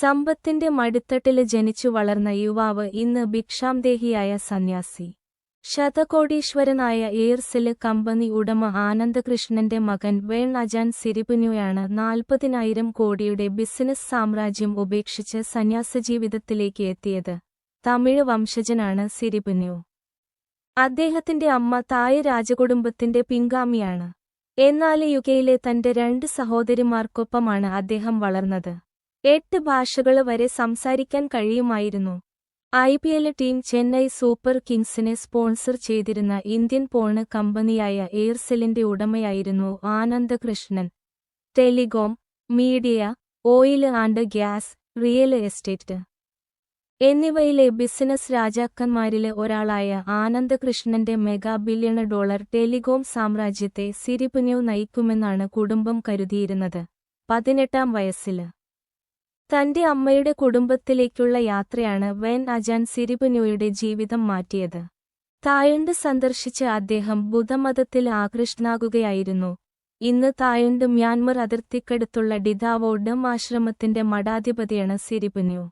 സമ്പത്തിന്റെ മടിത്തട്ടിൽ ജനിച്ചു വളർന്ന യുവാവ് ഇന്ന് ഭിക്ഷാംദേഹിയായ സന്യാസി. ശതകോടീശ്വരനായ എയർസെൽ കമ്പനി ഉടമ ആനന്ദകൃഷ്ണന്റെ മകൻ വേൺ അജാൻ സിരിപുനുയാണ് നാൽപ്പതിനായിരം കോടിയുടെ ബിസിനസ് സാമ്രാജ്യം ഉപേക്ഷിച്ച് സന്യാസ ജീവിതത്തിലേക്ക് എത്തിയത്. തമിഴ് വംശജനാണ് സിരിപുനു. അദ്ദേഹത്തിന്റെ അമ്മ തായ രാജകുടുംബത്തിന്റെ പിൻഗാമിയാണ്. എന്നാൽ യുകയിലെ തന്റെ രണ്ട് സഹോദരിമാർക്കൊപ്പമാണ് അദ്ദേഹം വളർന്നത്. എട്ട് ഭാഷകൾ വരെ സംസാരിക്കാൻ കഴിയുമായിരുന്നു. I P L team Chennai super കിങ്സിനെ സ്പോൺസർ ചെയ്തിരുന്ന ഇന്ത്യൻ പോണ് കമ്പനിയായ എയർസെല്ലിന്റെ ഉടമയായിരുന്നു Anandakrishnan. Telecom media oil and gas real estate എന്നിവയിലെ ബിസിനസ് രാജാക്കന്മാരിലെ ഒരാളായ ആനന്ദകൃഷ്ണന്റെ മെഗാ ബില്യൺ ഡോളർ ടെലികോം സാമ്രാജ്യത്തെ സിരിപുന്യു നയിക്കുമെന്നാണ് കുടുംബം കരുതിയിരുന്നത്. പതിനെട്ടാം വയസ്സിൽ തന്റെ അമ്മയുടെ കുടുംബത്തിലേക്കുള്ള യാത്രയാണ് വെൻ അജാൻ സിരിപുനുയുടെ ജീവിതം മാറ്റിയത്. തായുണ്ട് സന്ദർശിച്ച അദ്ദേഹം ബുദ്ധമതത്തിൽ ആകൃഷ്ടനാകുകയായിരുന്നു. ഇന്ന് തായുണ്ട് മ്യാൻമർ അതിർത്തിക്കടുത്തുള്ള ഡിദാവോ ഡം ആശ്രമത്തിന്റെ മഠാധിപതിയാണ് സിരിപുനു